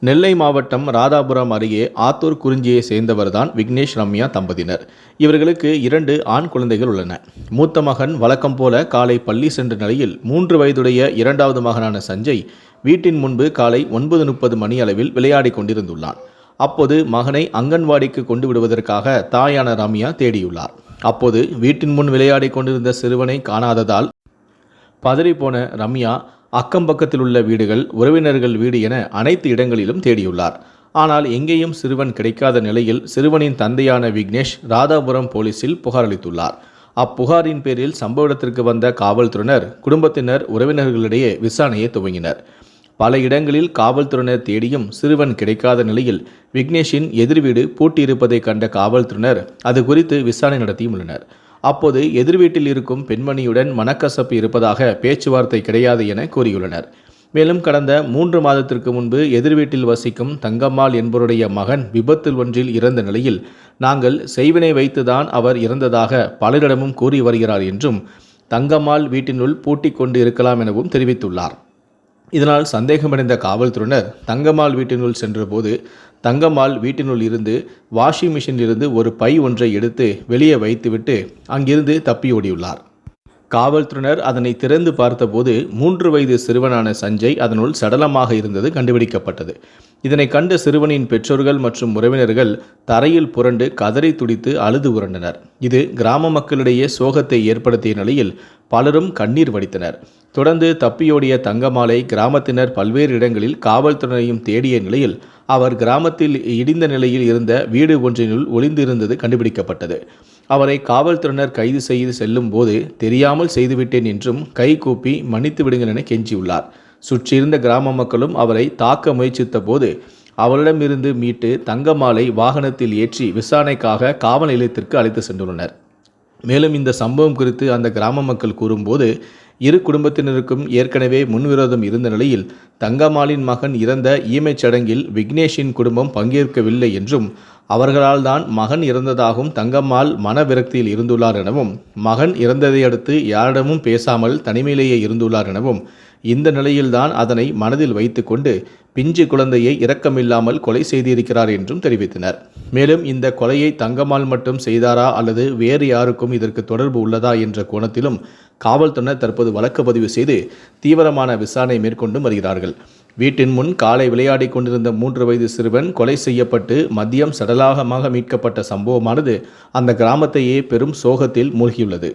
நெல்லை மாவட்டம் ராதாபுரம் அருகே ஆத்தூர் குறிஞ்சியை சேர்ந்தவர்தான் விக்னேஷ் ரம்யா தம்பதியினர். இவர்களுக்கு இரண்டு ஆண் குழந்தைகள் உள்ளன. மூத்த மகன் வழக்கம் போல காலை பள்ளி சென்ற நிலையில் மூன்று வயதுடைய இரண்டாவது மகனான சஞ்சய் வீட்டின் முன்பு காலை ஒன்பது முப்பது மணி அளவில் விளையாடிக் கொண்டிருந்துள்ளான். அப்போது மகனை அங்கன்வாடிக்கு கொண்டு விடுவதற்காக தாயான ரம்யா தேடியுள்ளார். அப்போது வீட்டின் முன் விளையாடி கொண்டிருந்த சிறுவனை காணாததால் பதறிப்போன ரம்யா அக்கம் பக்கத்தில் உள்ள வீடுகள் உறவினர்கள் வீடு என அனைத்து இடங்களிலும் தேடியுள்ளார். ஆனால் எங்கேயும் சிறுவன் கிடைக்காத நிலையில் சிறுவனின் தந்தையான விக்னேஷ் ராதாபுரம் போலீசில் புகார் அளித்துள்ளார் அப்புகாரின் பேரில் சம்பவ இடத்திற்கு வந்த காவல்துறையினர் குடும்பத்தினர் உறவினர்களிடையே விசாரணையை துவங்கினர். பல இடங்களில் காவல்துறையினர் தேடியும் சிறுவன் கிடைக்காத நிலையில் விக்னேஷின் எதிர் வீடு பூட்டியிருப்பதை கண்ட காவல்துறையினர் அது குறித்து விசாரணை நடத்தியுள்ளனர் அப்போது எதிர் வீட்டில் இருக்கும் பெண்மணியுடன் மனக்கசப்பு இருப்பதாக பேச்சுவார்த்தை கிடையாது என கூறியுள்ளனர். மேலும் கடந்த மூன்று மாதத்திற்கு முன்பு எதிர் வீட்டில் வசிக்கும் தங்கம்மாள் என்பவருடைய மகன் விபத்தில் ஒன்றில் இறந்த நிலையில் நாங்கள் செய்வினை வைத்துதான் அவர் இறந்ததாக பலரிடமும் கூறி வருகிறார் என்றும் தங்கம்மாள் வீட்டினுள் பூட்டிக் கொண்டு இருக்கலாம் எனவும் தெரிவித்துள்ளார். இதனால் சந்தேகமடைந்த காவல்துறையினர் தங்கம்மாள் வீட்டினுள் சென்றபோது தங்கம்மாள் வீட்டினுள் இருந்து வாஷிங் மிஷினிலிருந்து ஒரு பை ஒன்றை எடுத்து வெளியே வைத்துவிட்டு அங்கிருந்து தப்பியோடியுள்ளார். காவல்துறையினர் அதனை திறந்து பார்த்தபோது மூன்று வயது சிறுவனான சஞ்சய் அதனுள் சடலமாக இருந்தது கண்டுபிடிக்கப்பட்டது. இதனை கண்ட சிறுவனின் பெற்றோர்கள் மற்றும் உறவினர்கள் தரையில் புரண்டு கதறி துடித்து அழுது உரண்டனர். இது கிராம மக்களிடையே சோகத்தை ஏற்படுத்திய நிலையில் பலரும் கண்ணீர் வடித்தனர். தொடர்ந்து தப்பியோடிய தங்கமாலை கிராமத்தினர் பல்வேறு இடங்களில் காவல்துறையையும் தேடிய நிலையில் அவர் கிராமத்தில் இடிந்த நிலையில் இருந்த வீடு ஒன்றினுள் ஒளிந்திருந்தது கண்டுபிடிக்கப்பட்டது. அவரை காவல்துறையினர் கைது செய்து செல்லும் போது தெரியாமல் செய்துவிட்டேன் என்றும் கை கூப்பி மன்னித்து விடுங்கள் என கெஞ்சியுள்ளார். சுற்றியிருந்த கிராம மக்களும் அவரை தாக்க முயற்சித்த போது அவரிடமிருந்து மீட்டு தங்கமாலை வாகனத்தில் ஏற்றி விசாரணைக்காக காவல் நிலையத்திற்கு அழைத்து சென்றுள்ளனர். மேலும் இந்த சம்பவம் குறித்து அந்த கிராம மக்கள் கூறும்போது இரு குடும்பத்தினருக்கும் ஏற்கனவே முன்விரோதம் இருந்த நிலையில் தங்கம்மாளின் மகன் இறந்த ஈமைச் சடங்கில் விக்னேஷின் குடும்பம் பங்கேற்கவில்லை என்றும் அவர்களால் தான் மகன் இறந்ததாகவும் தங்கம்மாள் மனவிரக்தியில் இருந்துள்ளார் எனவும் மகன் இறந்ததை அடுத்து யாரிடமும் பேசாமல் தனிமையிலேயே இருந்துள்ளார் எனவும் இந்த நிலையில்தான் அதனை மனதில் வைத்துக்கொண்டு பிஞ்சு குழந்தையை இரக்கமில்லாமல் கொலை செய்திருக்கிறார் என்றும் தெரிவித்தனர். மேலும் இந்த கொலையை தங்கம்மாள் மட்டும் செய்தாரா அல்லது வேறு யாருக்கும் இதற்கு தொடர்பு உள்ளதா என்ற கோணத்திலும் காவல்துறையினர் தற்போது வழக்கு பதிவு செய்து தீவிரமான விசாரணை மேற்கொண்டு வருகிறார்கள். வீட்டின் முன் காலை விளையாடிக் கொண்டிருந்த மூன்று வயது சிறுவன் கொலை செய்யப்பட்டு மதியம் சடலாகமாக மீட்கப்பட்ட சம்பவமானது அந்த கிராமத்தையே பெரும் சோகத்தில் மூழ்கியுள்ளது.